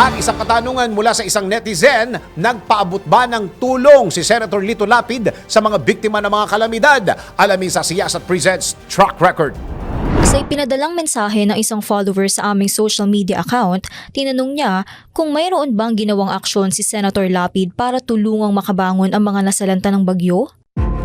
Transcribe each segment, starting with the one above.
At isang katanungan mula sa isang netizen, nagpaabot ba ng tulong si Senator Lito Lapid sa mga biktima ng mga kalamidad? Alamin sa Siyasat Presents Track Record. Sa ipinadalang mensahe ng isang follower sa aming social media account, tinanong niya kung mayroon bang ginawang aksyon si Senator Lapid para tulungang makabangon ang mga nasalanta ng bagyo?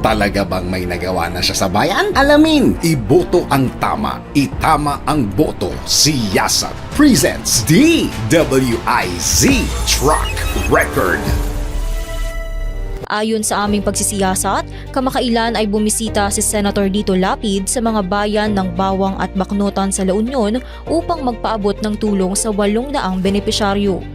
Talaga bang may nagawa na siya sa bayan? Alamin! Iboto ang tama. Itama ang boto. Siyasat presents DWIZ Truck Record. Ayon sa aming pagsisiyasat, kamakailan ay bumisita si Senator Dito Lapid sa mga bayan ng Bawang at Baknotan sa La Union upang magpaabot ng tulong sa 800 benepisyaryo.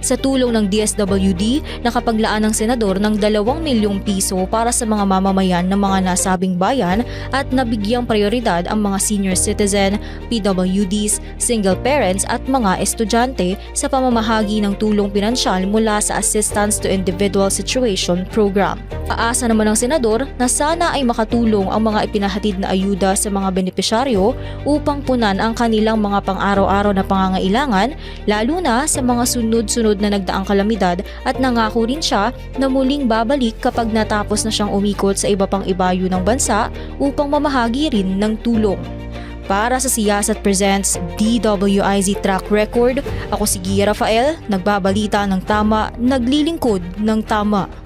Sa tulong ng DSWD, nakapaglaan ng senador ng 2 milyong piso para sa mga mamamayan ng mga nasabing bayan at nabigyang prioridad ang mga senior citizen, PWDs, single parents at mga estudyante sa pamamahagi ng tulong pinansyal mula sa Assistance to Individual Situation Program. Paasa naman ng senador na sana ay makatulong ang mga ipinahatid na ayuda sa mga benepisyaryo upang punan ang kanilang mga pang-araw-araw na pangangailangan lalo na sa mga sunod-sunod na nagdaang kalamidad at nangako rin siya na muling babalik kapag natapos na siyang umikot sa iba pang ibayo ng bansa upang mamahagi rin ng tulong. Para sa Siyasat Presents DWIZ Track Record, ako si Gia Rafael, nagbabalita ng tama, naglilingkod ng tama.